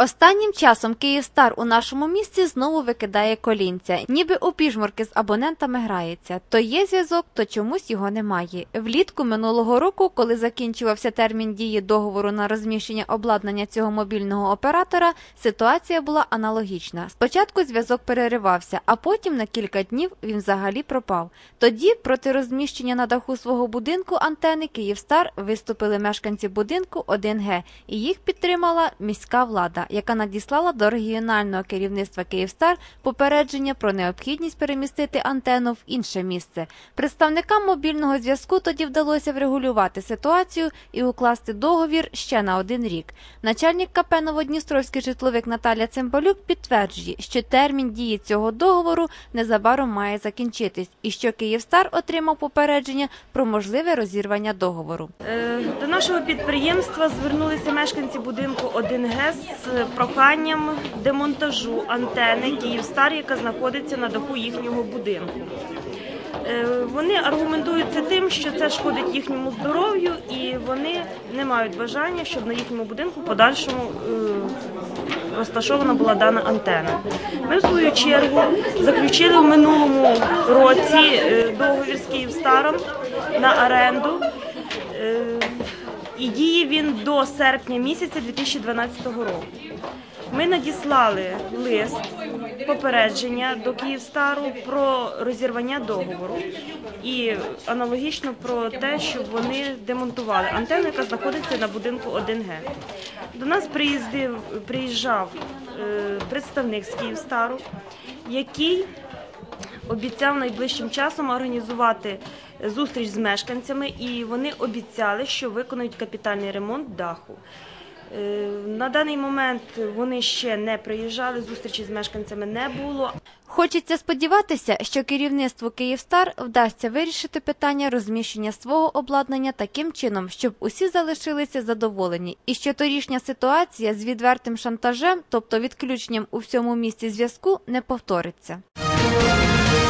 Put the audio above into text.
Останнім часом Київстар у нашому місті знову викидає колінця, ніби у піжмурки з абонентами грається. То є зв'язок, то чомусь його немає. Влітку минулого року, коли закінчувався термін дії договору на розміщення обладнання цього мобільного оператора, ситуація була аналогічна. Спочатку зв'язок переривався, а потім на кілька днів він взагалі пропав. Тоді проти розміщення на даху свого будинку антени Київстар виступили мешканці будинку 1Г, і їх підтримала міська влада яка надіслала до регіонального керівництва Київстар попередження про необхідність перемістити антенну в інше місце. Представникам мобільного зв'язку тоді вдалося врегулювати ситуацію і укласти договір ще на один рік. Начальник КП Новодністровський житловик Наталя Цимбалюк підтверджує, що термін дії цього договору незабаром має закінчитись, і що Київстар отримав попередження про можливе розірвання договору. Е, До нашого підприємства звернулися мешканці будинку 1Г з проханням демонтажу антени Київстар, яка знаходиться на даху їхнього будинку. Е, Вони аргументуються тим, що це шкодить їхньому здоров'ю, і вони не мають бажання, щоб на їхньому будинку подальшому е, розташована була дана антена. Ми в свою чергу заключили в минулому році е, договір з Київстаром на оренду. І діє він до серпня місяця 2012 року. Ми надіслали лист попередження до Київстару про розірвання договору і аналогічно про те, щоб вони демонтували антенну, яка знаходиться на будинку 1Г. До нас приїздив, приїжджав е, представник з Київстару, який обіцяв найближчим часом організувати зустріч з мешканцями, і вони обіцяли, що виконують капітальний ремонт даху. Е, На даний момент вони ще не приїжджали, зустрічі з мешканцями не було. Хочеться сподіватися, що керівництву Київстар вдасться вирішити питання розміщення свого обладнання таким чином, щоб усі залишилися задоволені, і що торішня ситуація з відвертим шантажем, тобто відключенням у всьому місті зв'язку, не повториться. Thank you.